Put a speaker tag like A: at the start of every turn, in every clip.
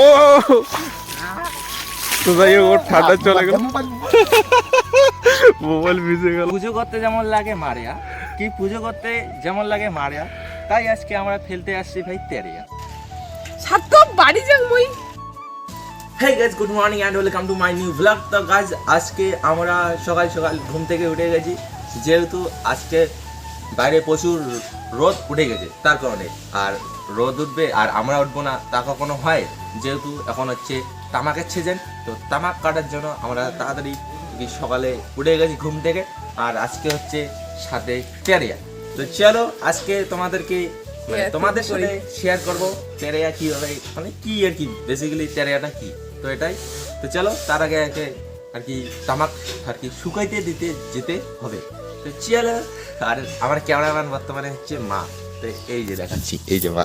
A: ও! তো যাই হোক ওর ঠান্ডা চলে গেল। মোবাইল ভিজে গেল।
B: পুজো করতে যেমন লাগে মারিয়া কি পুজো করতে যেমন লাগে মারিয়া তাই আজকে আমরা ফেলতে আসছি ভাই তেরিয়া।
C: সাতক বাড়ি যাং মুই।
B: Hey guys good morning and welcome to my new blog তো গাইজ আজকে আমরা সকাল সকাল ঘুম থেকে উঠে গেছি। যেহেতু আজকে বাইরে প্রচুর রোদ উঠে গেছে তার কারণে। আর রোদ উঠবে আর আমরা উঠবো না তা কখনো হয়? যেহেতু এখন হচ্ছে তামাকের সিজন তো তামাক কাটার জন্য আমরা তাড়াতাড়ি সকালে উঠে গেছি ঘুম থেকে আর আজকে হচ্ছে সাথে টেরিয়া তো চলো আজকে তোমাদেরকে মানে তোমাদের। সাথে শেয়ার করব তেরেয়া কি হবে মানে কি আর কি বেসিক্যালি তেরেয়াটা কি? তো এটাই। তো চলো তার আগে আগে আর কি তামাক আর কি শুকাইতে দিতে যেতে হবে। তো চলো আর আমার ক্যামেরাম্যান বর্তমানে হচ্ছে মা। তো এই যে দেখাচ্ছি এই যে মা।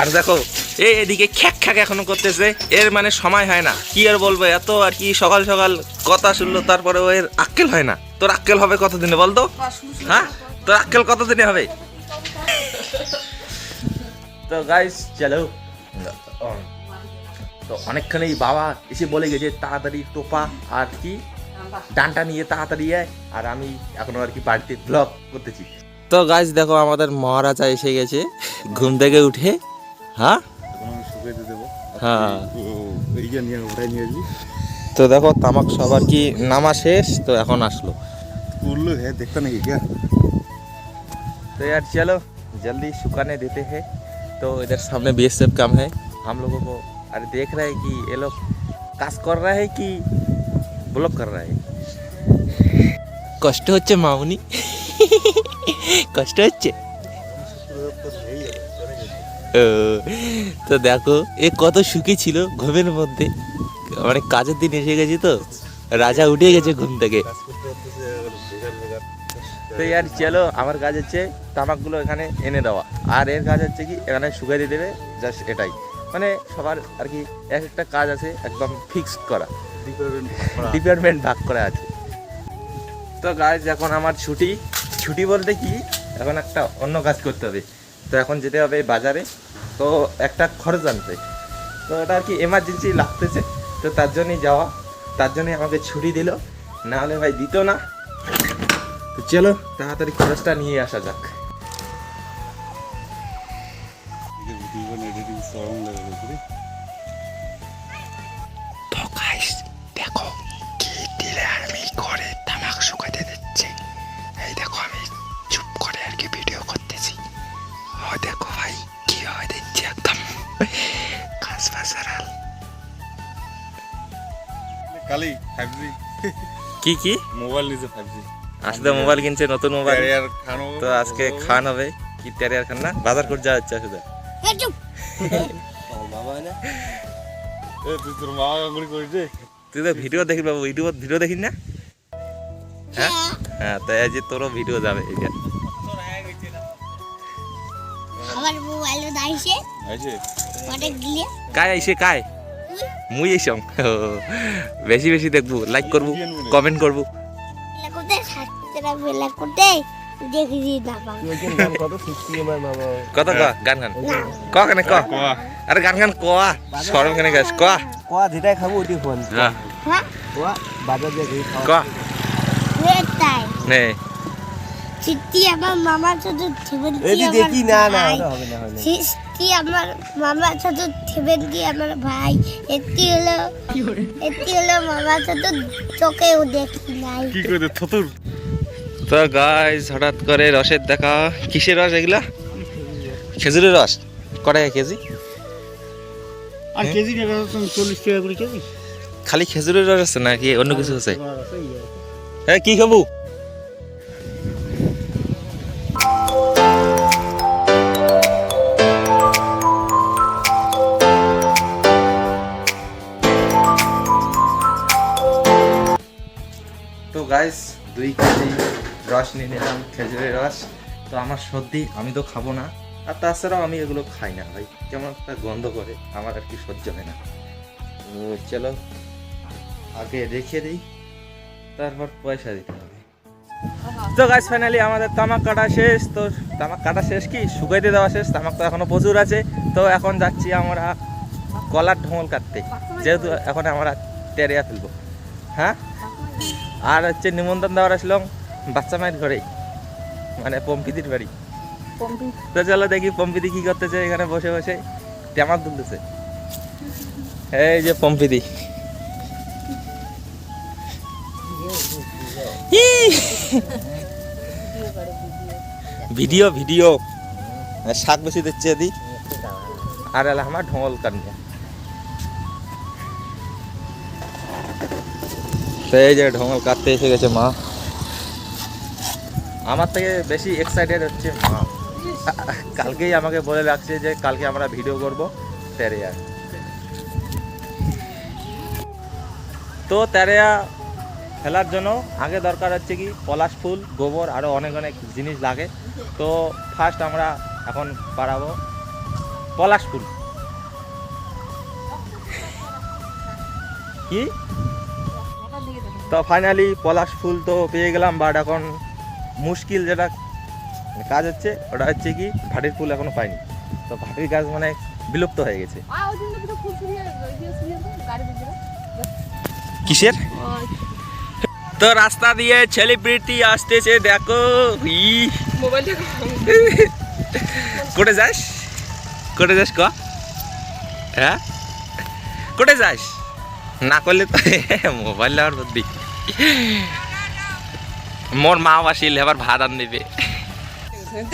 B: আর দেখো এই এদিকে খ্যাক খ্যাক এখনও করতেছে এর মানে সময় হয় না। কি আর বলব এত আর কি সকাল সকাল কথা শুনলো তারপরে ও এর আক্কেল হয় না। তোর আক্কেল হবে কতদিনে বলতো হ্যাঁ তোর আক্কেল কতদিনে হবে? তো গাইস চলো। তো অনেকখানি বাবা এসে বলে গেছে তাড়াতাড়ি টোপা আর কি ডানটা নিয়ে তাড়াতাড়ি আয় আর আমি এখনো আর কি বাড়িতে ব্লগ করতেছি তো গাইস দেখো আমাদের মহারাজা এসে গেছে ঘুম থেকে উঠে হ্যাঁ
A: শুকাইতে দেবো
B: হ্যাঁ
A: এই যে নিয়ে ওটাই নিয়ে যাবি
B: তো দেখো তামাক সবার কি নামা শেষ তো এখন আসলো
A: उल्लू है देखता नहीं क्या
B: तो यार चलो जल्दी सुखाने देते हैं तो इधर सामने बी एस एफ काम है हम लोगों को अरे देख रहे हैं कि ये लोग কাজ कर रहा है कि ব্লক कर रहा है কষ্ট হচ্ছে মামুনি কষ্ট হচ্ছে ও, তো দেখো এ কত সুখী ছিল ঘুমের মধ্যে মানে কাজের দিন এসে গেছি তো রাজা উঠে গেছে ঘুম থেকে তো ইয়ার চলো আমার কাজ হচ্ছে তামাকগুলো এখানে এনে দেওয়া আর এর কাজ হচ্ছে কি এখানে শুকিয়ে দিয়ে দেবে জাস্ট এটাই মানে সবার আর কি এক একটা কাজ আছে একদম ফিক্সড করা। ডিপার্টমেন্ট ভাগ করা। আছে। তো গাছ এখন আমার ছুটি। ছুটি বলতে কি এখন একটা অন্য কাজ করতে হবে। তো এখন যেতে হবে বাজারে। তো একটা খরচ আনতে। তো ওটা আর কি এমার্জেন্সি লাগতেছে। তো তার জন্যই যাওয়া। তার জন্যই আমাকে ছুটি দিল। না হলে ভাই দিত না। তো চলো তাড়াতাড়ি খরচটা নিয়ে আসা যাক। তো গাইস দেখো কি দিলে আমি ঘরে তামাক শুকাতে দিচ্ছি। এই দেখো আমি চুপ করে আর কি ভিডিও করতেছি। ও দেখো ভাই কি হয় দিচ্ছি একদম। কাজ বাজারাল
A: কালি ফাইভ জি
B: কি কি?
A: মোবাইল নিচে ফাইভ জি
B: আজকে মোবাইল কিনছে নতুন মোবাইল।
A: ক্যারিয়ার খানো
B: তো আজকে খান হবে। কি তেরিয়ার খান না? বাজার করে যাওয়া হচ্ছে শুধু
A: এ তুই তোর মা গাঙ্গুলি করিস রে
B: তুই তো ভিডিও দেখি বাবু ভিডিও ভিডিও দেখিস না? হ্যাঁ? হ্যাঁ তাই আজ তোরও ভিডিও যাবে এটা
D: আমার মোবাইলে দাইছে।
A: আছে
D: অনেক গিয়ে
B: কায় আইসে কায় মুই এইসব বেশি বেশি দেখব লাইক করব কমেন্ট করব।
D: দেখি না
B: কত ক গান গান। ক কেন ক। আরে গান গান ক। সরম কেন গাছ ক।
E: কোয়া যেটাই খাব ওইটি ফোন।
B: হ্যাঁ
D: হ্যাঁ?
E: কোয়া বাজার দিয়ে
B: ক। নে।
D: সিটি আমার মামার সাথে থেবেন
E: এটি দেখি না না ওটা হবে না হবে
D: সিটি আমার মামার সাথে থেবেন কি আমার ভাই। এটি হলো এটি হলো মামার সাথে চোখেও দেখি নাই।
A: কি করে থতুর
B: তো গাইস হঠাৎ করে রসের দেখা। কিসের রস এগুলা? খেজুরের রস। কটা কেজি?
E: আর কেজি চল্লিশ টাকা করে কেজি।
B: খালি খেজুরের রস আছে নাকি অন্য কিছু আছে? হ্যাঁ কি খাব? তো গাইস দুই কেজি। রস নিয়ে নিলাম, খেজুরের রস। তো আমার সর্দি, আমি তো খাব না। আর তাছাড়াও আমি এগুলো খাই না ভাই, কেমন একটা গন্ধ করে, আমার আর কি সহ্য হয় না। চলো, আগে রেখে দিই, তারপর পয়সা দিতে হবে। তো গাছ ফাইনালি আমাদের তামাক কাটা শেষ। তো তামাক কাটা শেষ কি? শুকাইতে দেওয়া শেষ তামাক তো এখনও প্রচুর আছে। তো এখন যাচ্ছি আমরা কলার ঢোল কাটতে, যেহেতু এখন আমরা তেরিয়া ফেলব। হ্যাঁ? আর হচ্ছে নিমন্ত্রণ দেওয়ার আসলাম বাচ্চা মায়ের ঘরেই। মানে পম্পিদির বাড়ি। তো চলো দেখি পম্পিদি কি করতেছে এখানে বসে বসে। তামাক তুলতেছে। এই যে পম্পিদি। Video video. শাক বেশি দিচ্ছে দি আর এলা আমার ঢোল কাটবে সেই যে ঢোল কাটতে এসে গেছে মা। আমার থেকে বেশি এক্সাইটেড হচ্ছে মা। কালকেই আমাকে বলে রাখছে যে কালকে আমরা ভিডিও করব তেরেয়া। তো তেরেয়া ফেলার জন্য আগে দরকার হচ্ছে কি পলাশ ফুল গোবর আরও অনেক অনেক জিনিস লাগে। তো ফার্স্ট আমরা এখন বাড়াবো পলাশ ফুল। কি? তো ফাইনালি পলাশ ফুল তো পেয়ে গেলাম বাট এখন মুশকিল যেটা কাজ হচ্ছে ওটা হচ্ছে কি ভাটির ফুল এখনও পাইনি। তো ভাটির গাছ মানে বিলুপ্ত হয়ে গেছে। কিসের? তো রাস্তা দিয়ে সেলিব্রিটি আসতেছে দেখো। ই কোটে যাস? কোটে যাস ক? হ্যাঁ? কোটে যাস? না করলে তো মোবাইল নেওয়ার বুদ্ধি। মোর মা আসিল এবার ভাত আন দিবে।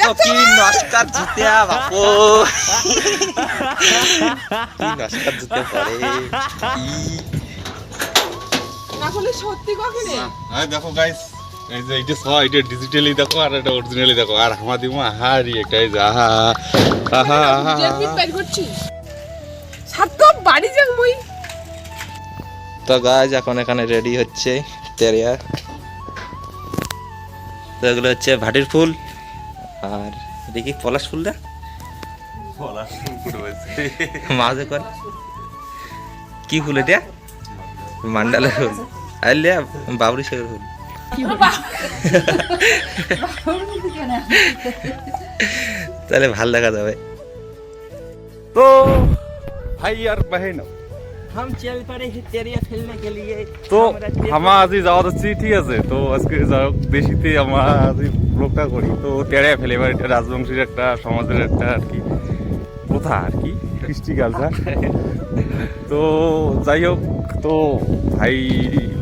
B: তো কি নস্কার জুতিয়া বাপু? কি নস্কার পরে
C: করলে সত্যি কখনে?
A: হ্যাঁ দেখো গাইস এই যে এটা সব এটা ডিজিটালি দেখো আর এটা অরিজিনালি দেখো। আর আমার দিমু আহারি একটা এই যে আহা আহা
C: সাতটা বাড়ি যাক মই।
B: তো গাছ এখন এখানে রেডি হচ্ছে। তেরিয়া। তো এগুলো হচ্ছে ভাটির ফুল আর এটা কি পলাশ ফুল না মাঝে করে। কি ফুল এটা? মান্ডালা ফুল। আইলে বাবরি সাগর ফুল। তাহলে ভালো দেখা যাবে।
A: তো ভাই আর বাহিনী।
B: हम चल पड़े हैं तेरिया खेलने के लिए
A: তো আমার আজ যাওয়া যাচ্ছি ঠিক আছে তো আজকে যাই হোক দেশিতে আমরা আজ ব্লগটা করি তো তেড়ে ফেলে এবার এটা রাজবংশীর একটা সমাজের একটা আর কি প্রথা আর কি কৃষ্টি কালচার তো যাই হোক তো ভাই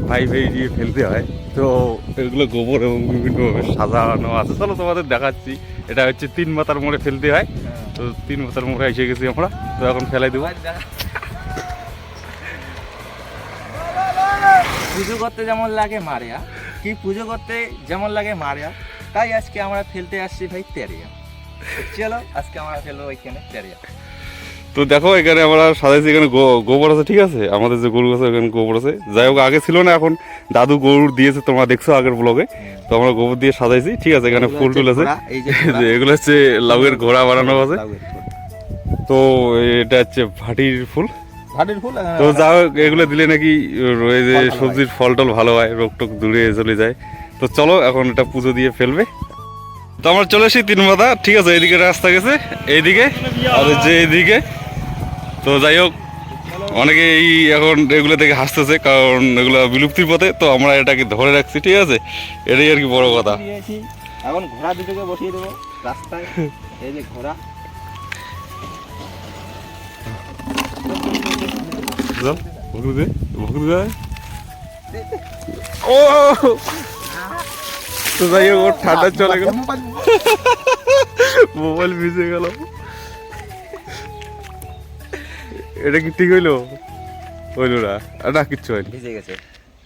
A: ভাই ভাই দিয়ে ফেলতে হয় তো এগুলো গোবর এবং বিভিন্নভাবে সাজানো আছে চলো তোমাদের দেখাচ্ছি এটা হচ্ছে তিন মাথার মোড়ে ফেলতে হয় তো তিন মাথার মোড়ে এসে গেছি আমরা তো এখন ফেলাই দেবো
B: পুজো করতে যেমন লাগে মারিয়া। কি পুজো করতে যেমন লাগে মারিয়া। তাই আজকে আমরা ফেলতে আসছি ভাই তেরিয়া। চলো আজকে আমরা ফেলব ওইখানে তেরিয়া।
A: তো দেখো এখানে আমরা সাজাইছি এখানে গোবর আছে ঠিক আছে? আমাদের যে গরু আছে এখানে গোবর আছে। যাই হোক আগে ছিল না এখন দাদু গরুর দিয়েছে তোমরা দেখছ আগের ব্লগে তো আমরা গোবর দিয়ে সাজাইছি ঠিক আছে? এখানে ফুল টুল আছে। এগুলো হচ্ছে লাউয়ের ঘোড়া বানানো আছে। তো এটা হচ্ছে ভাটির ফুল। তো যা হোক এগুলো দিলে নাকি ওই যে সবজির ফল টল ভালো হয় রোগ টোক দূরে চলে যায়। তো চলো এখন এটা পুজো দিয়ে ফেলবে। তো আমরা চলে এসেছি তিন মাথা ঠিক আছে এইদিকে রাস্তা গেছে এইদিকে আর যে এইদিকে। তো যাই হোক অনেকে এই এখন এগুলো থেকে হাসতেছে কারণ এগুলো বিলুপ্তির পথে তো আমরা এটাকে ধরে রাখছি ঠিক আছে? এটাই আর কি বড় কথা।
B: এখন ঘোড়া দুটোকে বসিয়ে দেবো রাস্তায় এই যে ঘোড়া।
A: চল, ভুগু দে, ভুগু দে। ও তো যাই হোক ওর ঠান্ডা চলে গেল মোবাইল ভিজে গেল এটা কি ঠিক হইল হইল না আর না কিচ্ছু হয়নি
B: ভিজে গেছে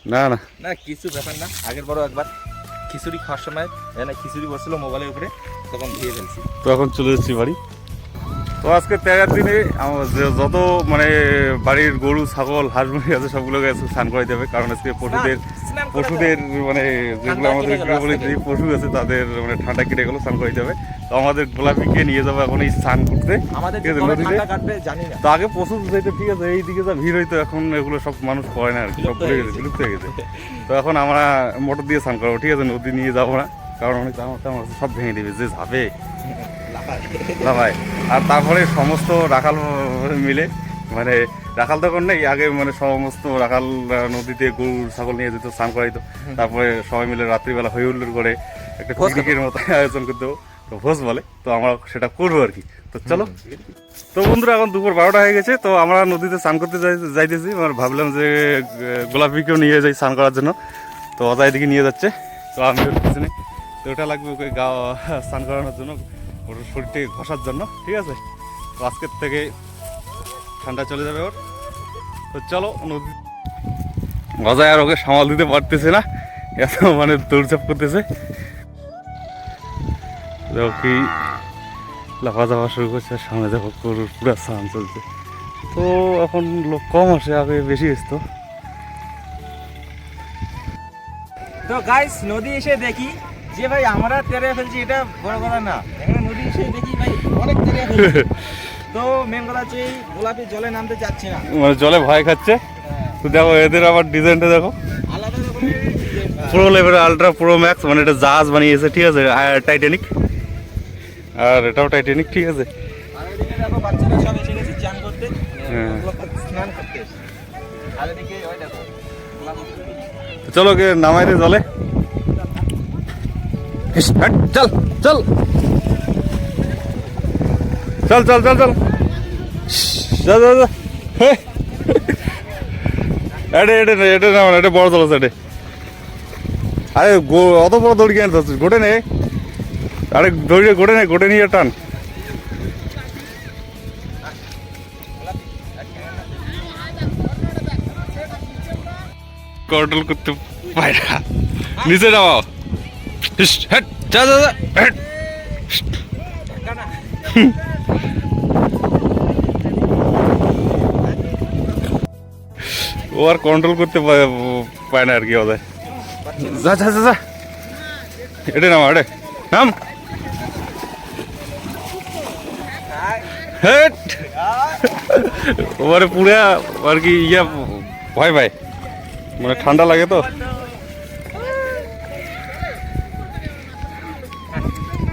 A: না না
B: না কিছু ব্যাপার না আগের বড় একবার খিচুড়ি খাওয়ার সময় এখানে খিচুড়ি বসছিল মোবাইলের উপরে তখন ধুয়ে ফেলছি
A: তো এখন চলে যাচ্ছি বাড়ি তো আজকে তেরোর দিনে আমার যত মানে বাড়ির গরু ছাগল হাঁস মুরগি আছে সবগুলোকে আজকে স্নান করাইতে হবে। কারণ আজকে পশুদের পশুদের মানে যেগুলো আমাদের
B: আজকে।
A: যে পশু আছে তাদের মানে ঠান্ডা কেটে গেলো স্নান করাইতে হবে। তো আমাদের গোলাপিকে নিয়ে যাব এখন এই স্নান করতে। তো আগে পশু যাইতে ঠিক আছে এইদিকে যা ভিড় হইতো এখন এগুলো সব মানুষ করে না আর কি সব ভুলে
B: হয়ে
A: গেছে বিলুপ্ত হয়ে গেছে। তো এখন আমরা মোটর দিয়ে স্নান করব ঠিক আছে নদী নিয়ে যাব না কারণ অনেক দাম সব ভেঙে দেবে যে যাবে না ভাই আর তারপরে সমস্ত রাখাল মিলে মানে রাখাল তখন নেই আগে মানে সমস্ত রাখাল নদীতে গরু ছাগল নিয়ে যেত স্নান করাইতো। তারপরে সবাই মিলে রাত্রিবেলা হই হুল্লোড় করে একটা পিকনিকের মতো আয়োজন করতে। তো ভোজ বলে তো আমরা সেটা করব আর কি। তো চলো। তো বন্ধুরা এখন দুপুর বারোটা হয়ে গেছে তো আমরা নদীতে স্নান করতে যাই- যাইতেছি। আর ভাবলাম যে গোলাপিকেও নিয়ে যাই স্নান করার জন্য। তো অজয় দিকে নিয়ে যাচ্ছে। তো আমি পিছনে তো ওটা লাগবে ওকে গা স্নান করানোর জন্য। ওর শরীরটাকে ঘষার জন্য, ঠিক আছে? তো আজকের থেকে ঠান্ডা চলে যাবে ওর। তো চলো নদী গজায় আর ওকে সামাল দিতে পারতেছে না। এত মানে দৌড়চাপ করতেছে। কি লাফা যাওয়া শুরু করছে সামনে দেখো গরুর পুরা স্নান চলছে। তো এখন লোক কম আসে, আগে বেশি আসতো
F: তো গাইস নদী এসে দেখি। যে ভাই আমরা তেরে ফেলছি এটা বড় কথা না। এখানে নদী এসে দেখি ভাই অনেক তেরে ফেলছি। তো মেন কথা হচ্ছে গোলাপি জলে নামতে চাচ্ছি না।
A: মানে জলে ভয় খাচ্ছে? তো দেখো এদের আবার ডিজাইনটা দেখো।
F: আলাদা
A: pro level ultra pro max মানে এটা জাহাজ বানিয়েছে ঠিক আছে? টাইটানিক আর এটাও টাইটানিক ঠিক আছে? হ্যাঁ। চলো কে নামাই দে জলে। ইস, হাট, চল চল চল চল চল চল ইস, যা যা যা হে। এটে এটে নে, এটে না এটা বড় জল আছে এটে আরে গো- অত বড় দড়ি কেন ধরছিস গোটে নে আরে দড়ি গোটে নে গোটে নিয়ে টান কন্ট্রোল করতে পারে না নিচে নামাও ইস, হেট, যা যা হেট। ও আর কন্ট্রোল করতে পায় না আর কি ওদের যা যা যা যা এটা নামা এটা নাম হেট ওবারে পুরা আর কি ইয়া ভয় পায় মানে ঠান্ডা লাগে তো